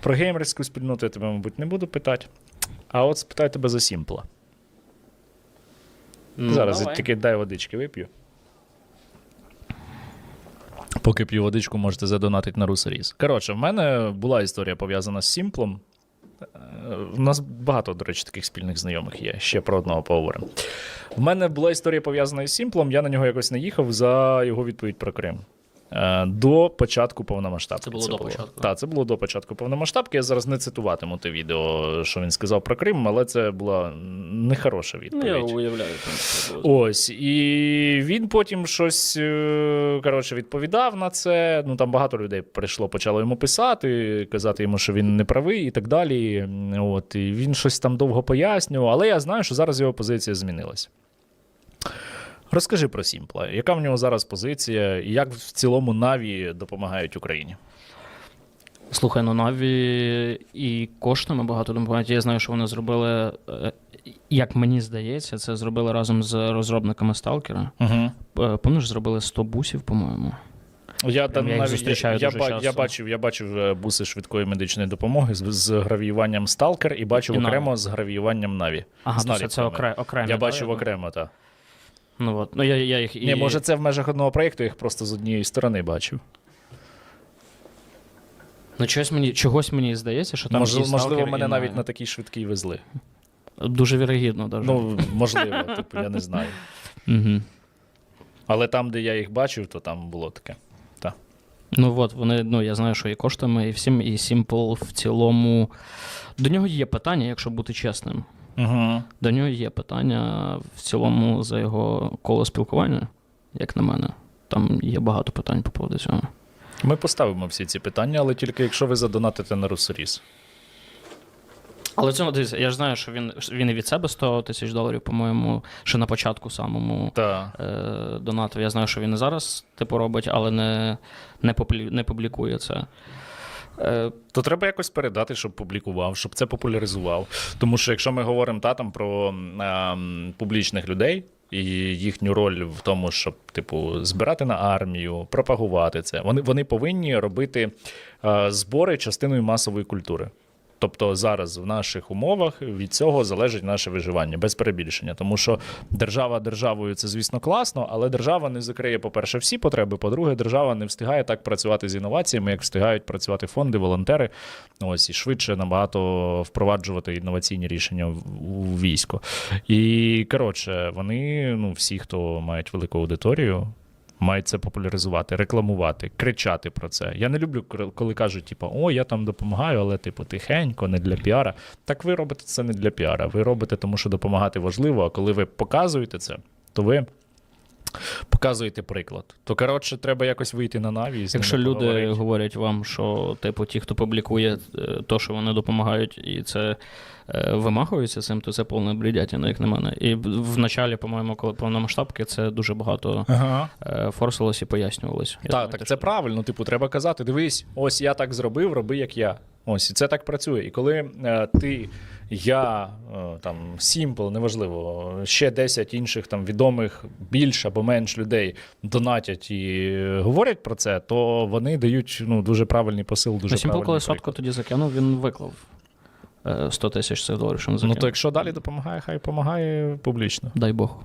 Про геймерську спільноту я тебе, мабуть, не буду питати. А от спитаю тебе за Сімпла. Ну, Зараз давай. тільки дай водички вип'ю. Поки п'ю водичку, можете задонатити на Русаріс. Коротше, в мене була історія пов'язана з Сімплом. Е, У нас багато, до речі, таких спільних знайомих є. Ще про одного поговоримо. В мене була історія пов'язана із Сімплом. Я на нього якось не їхав за його відповідь про Крим. Е, До початку повномасштабки. Це було до початку. Так, це було до початку повномасштабки. Я зараз не цитуватиму те відео, що він сказав про Крим, але це була нехороша Ну, відповідь. я уявляю. там. Ось, і він потім щось е, коротше, відповідав на це. Ну там багато людей прийшло, почало йому писати, казати йому, що він не правий і так далі. От, і він щось там довго пояснював, але я знаю, що зараз його позиція змінилася. Розкажи про Сімпла, яка в нього зараз позиція, і як в цілому Наві допомагають Україні? Слухай, ну Наві і коштами багато допомагають. Я знаю, що вони зробили, е, як мені здається, це зробили разом з розробниками Сталкера. Угу. Пам'ятаєш, зробили 100 бусів, по-моєму. Я, там я навіть- зустрічаю я, дуже часто. я бачив, я бачив е, буси швидкої медичної допомоги з, з гравіюванням Сталкер і бачив І окремо з гравіюванням Наві. Ага, З це, це окре, окремі. Я бачив я- окремо, так. Ну, от. ну я, я їх і... Ні, може, це в межах одного проєкту, я їх просто з однієї сторони бачив. Ну, чогось мені, чогось мені здається, що там Мож, можливо, мене і навіть на такий швидкий везли. Дуже вірогідно, даже. Ну, можливо, типу, я не знаю. Угу. Але там, де я їх бачив, то там було таке. Так. Ну от вони, ну я знаю, що і коштами, і всім, і Simple в цілому. До нього є питання, якщо бути чесним. Угу. До нього є питання в цілому за його коло спілкування, як на мене. Там є багато питань по поводу цього. Ми поставимо всі ці питання, але тільки якщо ви задонатите на Русоріс. Але цьому дивіться, я ж знаю, що він, він і від себе 100 тисяч доларів, по-моєму, ще на початку самому Так. е, донатив. Я знаю, що він і зараз типу робить, але не, не публікує це. Е, То треба якось передати, щоб публікував, щоб це популяризував. Тому що якщо ми говоримо та, там, про а, публічних людей і їхню роль в тому, щоб типу, збирати на армію, пропагувати це, вони, вони повинні робити а, збори частиною масової культури. Тобто зараз в наших умовах від цього залежить наше виживання без перебільшення. Тому що держава державою це, звісно, класно, але держава не закриє, по-перше, всі потреби. По-друге, держава не встигає так працювати з інноваціями, як встигають працювати фонди, волонтери. Ось і швидше набагато впроваджувати інноваційні рішення у військо. І коротше, вони, ну, всі, хто мають велику аудиторію. Мають це популяризувати, рекламувати, кричати про це. Я не люблю, коли кажуть, типу, о, я там допомагаю, але типу тихенько, не для піара. Так ви робите це не для піара. Ви робите, тому що допомагати важливо. А коли ви показуєте це, то ви показуєте приклад. То коротше, треба якось вийти на наві. і з Якщо ними люди поговорити. говорять вам, що типу ті, хто публікує е, то, що вони допомагають, і це е, вимахуються цим, то це повне бредятіна, як на мене. І в началі, по-моєму, коли повномасштабки, це дуже багато Ага. е, форсилось і пояснювалось. Так, так це правильно. Типу, треба казати: дивись, ось я так зробив, роби як я. Ось і це так працює. І коли е, ти, я, е, там Сімпл, неважливо, ще 10 інших там відомих більш або менш людей донатять і е, говорять про це, то вони дають ну, дуже правильний посил, дуже Ну, Сімпл, коли сотку тоді закинув, він виклав е, 100 тисяч цих доларів, що він Ну то якщо далі допомагає, хай допомагає публічно. Дай Бог.